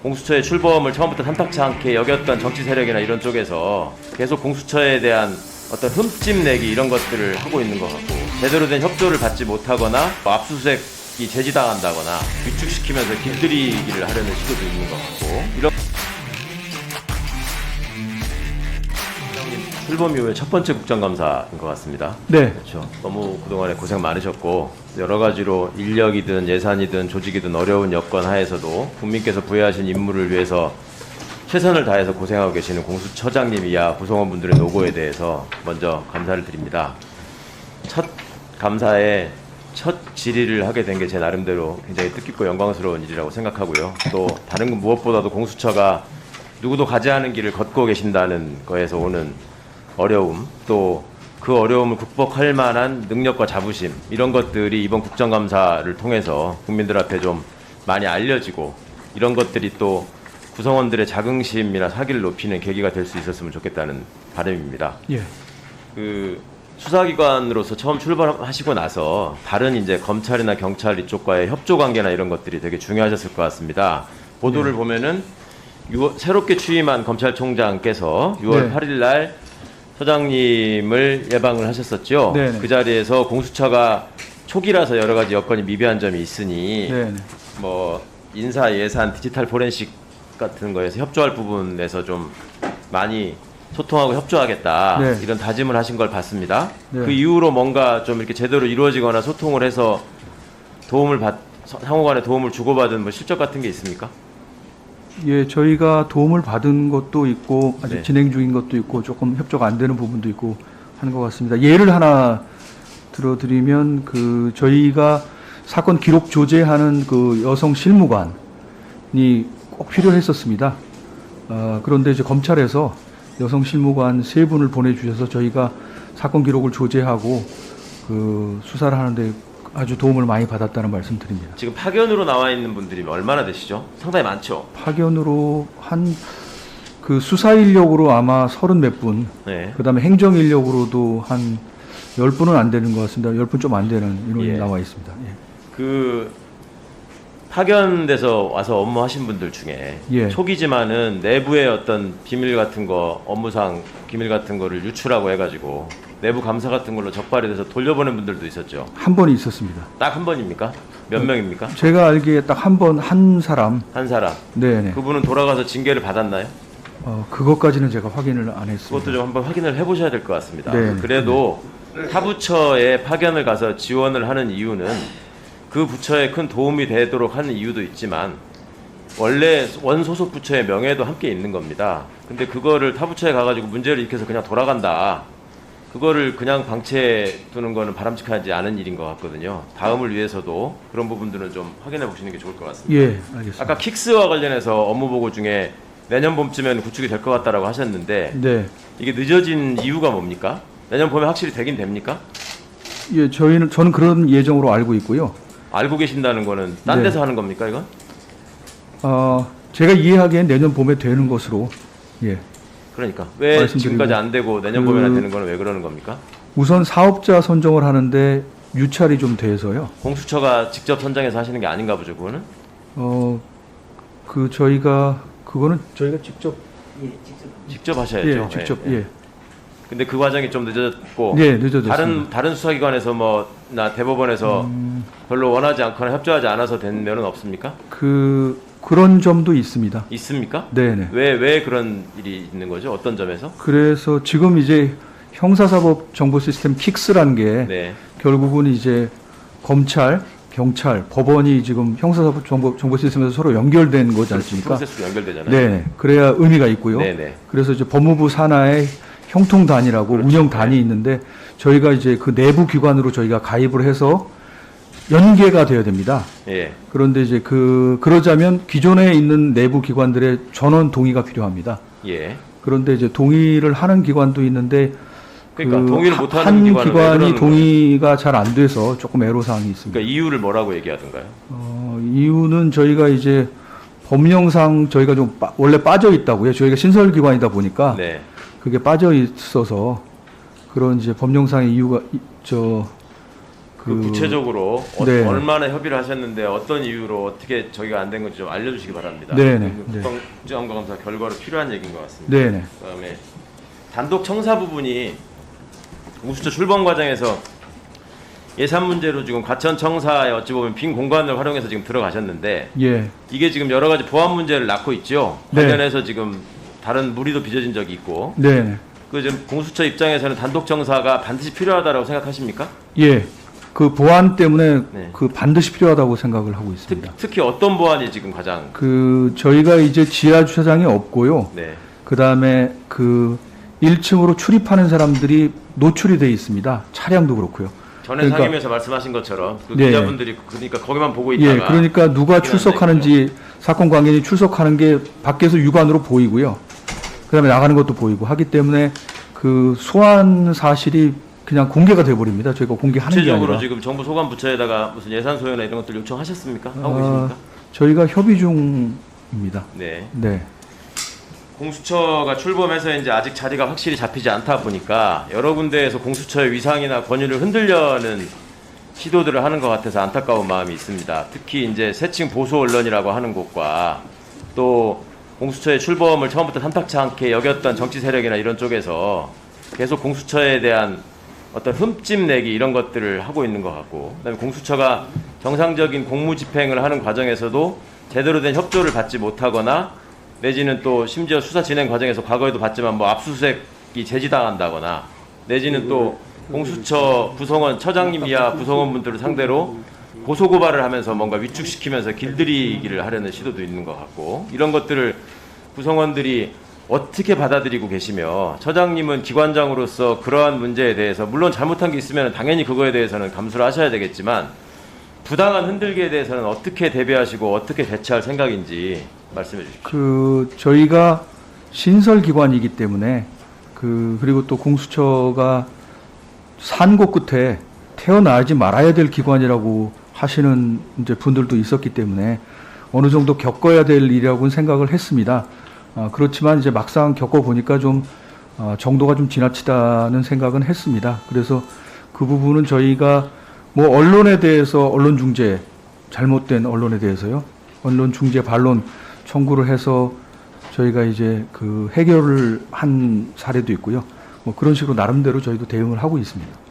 공수처의 출범을 처음부터 탐탁치 않게 여겼던 정치 세력이나 이런 쪽에서 계속 공수처에 대한 어떤 흠집 내기 이런 것들을 하고 있는 것 같고 제대로 된 협조를 받지 못하거나 뭐 압수수색이 제지당한다거나 위축시키면서 길들이기를 하려는 시도도 있는 것 같고 이런 출범 이후에 첫 번째 국정감사인 것 같습니다. 네, 그렇죠. 너무 그동안에 고생 많으셨고 여러 가지로 인력이든 예산이든 조직이든 어려운 여건 하에서도 국민께서 부여하신 임무를 위해서 최선을 다해서 고생하고 계시는 공수처장님 이하 구성원분들의 노고에 대해서 먼저 감사를 드립니다. 첫 감사에 첫 질의를 하게 된 게 제 나름대로 굉장히 뜻깊고 영광스러운 일이라고 생각하고요. 또 다른 건 무엇보다도 공수처가 누구도 가지 않은 길을 걷고 계신다는 거에서 오는 어려움 또 그 어려움을 극복할 만한 능력과 자부심 이런 것들이 이번 국정감사를 통해서 국민들 앞에 좀 많이 알려지고 이런 것들이 또 구성원들의 자긍심이나 사기를 높이는 계기가 될 수 있었으면 좋겠다는 바람입니다. 예, 그 수사기관으로서 처음 출발하시고 나서 다른 이제 검찰이나 경찰 이쪽과의 협조 관계나 이런 것들이 되게 중요하셨을 것 같습니다. 보도를 보면은 6월, 새롭게 취임한 검찰총장께서 6월 네. 8일 날 서장님을 예방을 하셨었죠. 네, 네. 그 자리에서 공수처가 초기라서 여러 가지 여건이 미비한 점이 있으니 네, 네. 뭐 인사 예산 디지털 포렌식 같은 거에서 협조할 부분에서 좀 많이 소통하고 협조하겠다 네. 이런 다짐을 하신 걸 봤습니다. 네. 그 이후로 뭔가 좀 이렇게 제대로 이루어지거나 소통을 해서 도움을 받 상호간에 도움을 주고받은 뭐 실적 같은 게 있습니까? 예, 저희가 도움을 받은 것도 있고 아직 네. 진행 중인 것도 있고 조금 협조가 안 되는 부분도 있고 하는 것 같습니다. 예를 하나 들어드리면 그 저희가 사건 기록 조제하는 그 여성 실무관이 꼭 필요했었습니다. 아, 그런데 이제 검찰에서 여성 실무관 세 분을 보내주셔서 저희가 사건 기록을 조제하고 그 수사를 하는데 아주 도움을 많이 받았다는 말씀드립니다. 지금 파견으로 나와 있는 분들이 얼마나 되시죠? 상당히 많죠. 파견으로 한 그 수사 인력으로 아마 서른 몇 분, 네. 그다음에 행정 인력으로도 한 열 분은 안 되는 것 같습니다. 열 분 좀 안 되는 인원이 예. 나와 있습니다. 예. 그 파견돼서 와서 업무 하신 분들 중에 예. 초기지만은 내부의 어떤 비밀 같은 거 업무상 비밀 같은 거를 유출하고 해가지고 내부 감사 같은 걸로 적발이 돼서 돌려보낸 분들도 있었죠. 한 번이 있었습니다. 딱 한 번입니까? 몇 명입니까? 제가 알기에 딱 한 번 한 사람, 한 사람. 네네. 그분은 돌아가서 징계를 받았나요? 어, 그것까지는 제가 확인을 안 했습니다. 그것도 좀 한번 확인을 해보셔야 될 것 같습니다. 네. 그래도 타 부처에 파견을 가서 지원을 하는 이유는 그 부처에 큰 도움이 되도록 하는 이유도 있지만 원래 원소속 부처의 명예도 함께 있는 겁니다. 근데 그거를 타 부처에 가가지고 문제를 일으켜서 그냥 돌아간다. 그거를 그냥 방치해 두는 거는 바람직하지 않은 일인 것 같거든요. 다음을 위해서도 그런 부분들은 좀 확인해 보시는 게 좋을 것 같습니다. 예, 알겠습니다. 아까 킥스와 관련해서 업무 보고 중에 내년 봄쯤에는 구축이 될 것 같다라고 하셨는데 네, 이게 늦어진 이유가 뭡니까? 내년 봄에 확실히 되긴 됩니까? 예, 저희는 저는 그런 예정으로 알고 있고요. 알고 계신다는 거는 딴 네. 데서 하는 겁니까 이건? 어, 제가 이해하기엔 내년 봄에 되는 것으로 예. 그러니까 왜 말씀드리고 지금까지 안 되고 내년 그- 봄에 안 되는 거는 왜 그러는 겁니까? 우선 사업자 선정을 하는데 유찰이 좀 돼서요. 공수처가 직접 선정해서 하시는 게 아닌가 보죠 그거는? 어, 그 저희가 그거는 저희가 직접 직접 하셔야죠. 예, 직접 예, 예. 예, 근데 그 과정이 좀 늦어졌고 예, 늦어졌습니다. 다른 다른 수사기관에서 뭐나 대법원에서 음. 별로 원하지 않거나 협조하지 않아서 된 면은 없습니까? 그 그런 점도 있습니다. 있습니까? 네, 네. 왜 왜 그런 일이 있는 거죠? 어떤 점에서? 그래서 지금 이제 형사사법 정보 시스템 킥스라는 게 네. 결국은 이제 검찰, 경찰, 법원이 지금 형사사법 정보 정보 시스템에서 서로 연결된 거지 않습니까? 프로세스로 연결되잖아요. 네, 네. 그래야 의미가 있고요. 네네. 그래서 이제 법무부 산하의 형통단이라고 그렇죠. 운영단이 네. 있는데 저희가 이제 그 내부 기관으로 저희가 가입을 해서 연계가 되어야 됩니다. 예. 그런데 이제 그 그러자면 기존에 있는 내부 기관들의 전원 동의가 필요합니다. 예. 그런데 이제 동의를 하는 기관도 있는데 그러니까 그 동의를 하- 못하는 한 기관은 왜 기관이 그러는 동의가 잘 안 돼서 조금 애로 사항이 있습니다. 그러니까 이유를 뭐라고 얘기하던가요? 어, 이유는 저희가 이제 법령상 저희가 좀 빠- 원래 빠져 있다고요. 저희가 신설 기관이다 보니까 네. 그게 빠져 있어서 그런 이제 법령상의 이유가 이- 저 그 구체적으로 어, 네. 얼마나 협의를 하셨는데 어떤 이유로 어떻게 저기가 안 된 건지 좀 알려주시기 바랍니다. 네네, 그 네. 국정감사 결과로 필요한 얘기인 것 같습니다. 네네. 그다음에 단독 청사 부분이 공수처 출범 과정에서 예산 문제로 지금 과천 청사에 어찌 보면 빈 공간을 활용해서 지금 들어가셨는데 예. 이게 지금 여러 가지 보안 문제를 낳고 있죠. 네. 관련해서 지금 다른 무리도 빚어진 적이 있고 네네. 그 지금 공수처 입장에서는 단독 청사가 반드시 필요하다고 생각하십니까? 예. 그 보안 때문에 네. 그 반드시 필요하다고 생각을 하고 특, 있습니다. 특 히 어떤 보안이 지금 가장 그 저희가 이제 지하 주차장이 없고요. 네. 그 다음에 그 1층으로 출입하는 사람들이 노출이 돼 있습니다. 차량도 그렇고요. 전에 그러니까- 상임에서 말씀하신 것처럼 그 네. 기자분들이 그러니까 거기만 보고 있다가 예, 그러니까 누가 출석하는지 사건 관계인이 출석하는 게 밖에서 육안으로 보이고요. 그다음에 나가는 것도 보이고 하기 때문에 그 소환 사실이 그냥 공개가 돼 버립니다. 저희가 공개하는 게 구체적으로 아니라 지금 정부 소관 부처에다가 무슨 예산 소요나 이런 것들 요청하셨습니까? 하고 아, 계십니까? 저희가 협의 중입니다. 네. 네. 공수처가 출범해서 이제 아직 자리가 확실히 잡히지 않다 보니까 여러 군데에서 공수처의 위상이나 권위를 흔들려는 시도들을 하는 것 같아서 안타까운 마음이 있습니다. 특히 이제 새칭 보수 언론이라고 하는 곳과 또 공수처의 출범을 처음부터 탐탁치 않게 여겼던 정치 세력이나 이런 쪽에서 계속 공수처에 대한 어떤 흠집 내기 이런 것들을 하고 있는 것 같고 그다음에 공수처가 정상적인 공무 집행을 하는 과정에서도 제대로 된 협조를 받지 못하거나 내지는 또 심지어 수사 진행 과정에서 과거에도 봤지만 뭐 압수수색이 제지당한다거나 내지는 또 공수처 구성원 처장님 이하 구성원분들을 상대로 고소 고발을 하면서 뭔가 위축시키면서 길들이기를 하려는 시도도 있는 것 같고 이런 것들을 구성원들이 어떻게 받아들이고 계시며 처장님은 기관장으로서 그러한 문제에 대해서 물론 잘못한 게 있으면 당연히 그거에 대해서는 감수를 하셔야 되겠지만 부당한 흔들기에 대해서는 어떻게 대비하시고 어떻게 대처할 생각인지 말씀해 주십시오. 그 저희가 신설 기관이기 때문에 그 그리고 또 공수처가 산고 끝에 태어나지 말아야 될 기관이라고 하시는 이제 분들도 있었기 때문에 어느 정도 겪어야 될 일이라고는 생각을 했습니다. 아, 그렇지만 이제 막상 겪어 보니까 좀 아, 정도가 좀 지나치다는 생각은 했습니다. 그래서 그 부분은 저희가 뭐 언론에 대해서 언론 중재 잘못된 언론에 대해서요. 언론 중재 반론 청구를 해서 저희가 이제 그 해결을 한 사례도 있고요. 뭐 그런 식으로 나름대로 저희도 대응을 하고 있습니다.